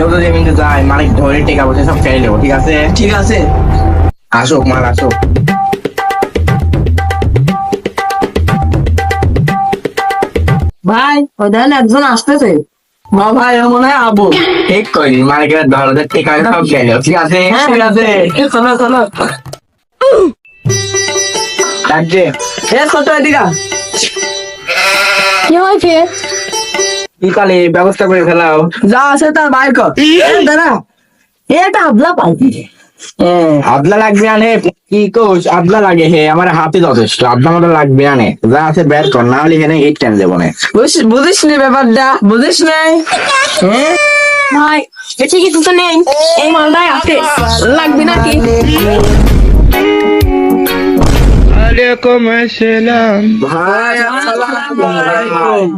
যেহেতু যে কিন্তু যাই মালিক ধরে টেকা বসে সব খেয়ে নেব ঠিক আছে? ঠিক আছে। আসুক মাল আসুক। ভাই ওই দেখেন একজন আসতেছে। মা ভাই ও মনে হয় আবু। ঠিক করি মালিকের ধরে টেকা সব খেয়ে নেব ঠিক আছে? ঠিক আছে। চলো চলো। ডাকছে। এ ছোট এদিকা কি হয়েছে? কি কালে ব্যবস্থা করে ফেলাও। যা আছে তার বাইর কর। এ, দাঁড়া। এটা আবলা পাইছি আবলা লাগবে আনে। কি কোচ আবলা লাগে হে আমার হাতে যথেষ্ট। আবলা মতো লাগবে আনে। যা আছে বের কর না হলে এখানে হিট টান দেবো না। বুঝ- বুঝিস নি ব্যাপারটা? বুঝিস নাই হ্যাঁ? ভাই বেশি কিছু তো নেই। এই মালটাই আছে লাগবে নাকি? ভাই আসসালামু আলাইকুম।